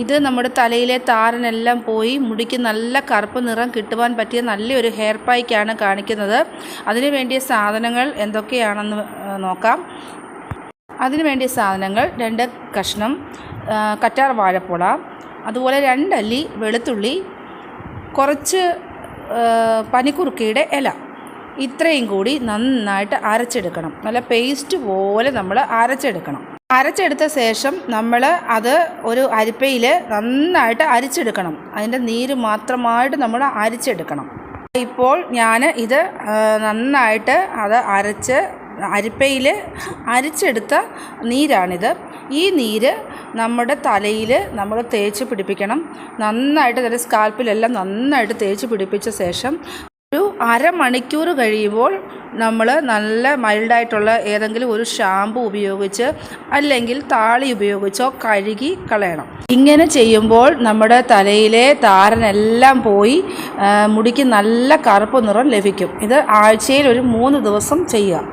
ഇത് നമ്മുടെ തലയിലെ താരനെല്ലാം പോയി മുടിക്ക് നല്ല കറുപ്പ് നിറം കിട്ടുവാൻ പറ്റിയ നല്ലൊരു ഹെയർ പായ്ക്കാണ് കാണിക്കുന്നത്. അതിനു വേണ്ടിയ സാധനങ്ങൾ എന്തൊക്കെയാണെന്ന് നോക്കാം. അതിനു വേണ്ടിയ സാധനങ്ങൾ രണ്ട് കഷ്ണം കറ്റാർ വാഴപ്പുള അതുപോലെ രണ്ടല്ലി വെളുത്തുള്ളി കുറച്ച് പനിക്കുറുക്കിയുടെ ഇല. ഇത്രയും കൂടി നന്നായിട്ട് അരച്ചെടുക്കണം. നല്ല പേസ്റ്റ് പോലെ നമ്മൾ അരച്ചെടുക്കണം. അരച്ചെടുത്ത ശേഷം നമ്മൾ അത് ഒരു അരിപ്പയിൽ നന്നായിട്ട് അരിച്ചെടുക്കണം. അതിന്റെ നീര് മാത്രമായിട്ട് നമ്മൾ അരിച്ചെടുക്കണം. ഇപ്പോൾ ഞാൻ ഇത് നന്നായിട്ട് അത് അരച്ച് അരിപ്പയിൽ അരിച്ചെടുത്ത നീരാണിത്. ഈ നീര് നമ്മുടെ തലയിൽ നമ്മൾ തേച്ച് പിടിപ്പിക്കണം. നന്നായിട്ട് തന്നെ സ്കാൽപ്പിലെല്ലാം നന്നായിട്ട് തേച്ച് പിടിപ്പിച്ച ശേഷം അരമണിക്കൂർ കഴിയുമ്പോൾ നമ്മൾ നല്ല മൈൽഡായിട്ടുള്ള ഏതെങ്കിലും ഒരു ഷാമ്പു ഉപയോഗിച്ച് അല്ലെങ്കിൽ താളി ഉപയോഗിച്ചോ കഴുകി കളയണം. ഇങ്ങനെ ചെയ്യുമ്പോൾ നമ്മുടെ തലയിലെ താരനെല്ലാം പോയി മുടിക്ക് നല്ല കറുപ്പ് നിറം ലഭിക്കും. ഇത് ആഴ്ചയിൽ ഒരു മൂന്ന് ദിവസം ചെയ്യുക.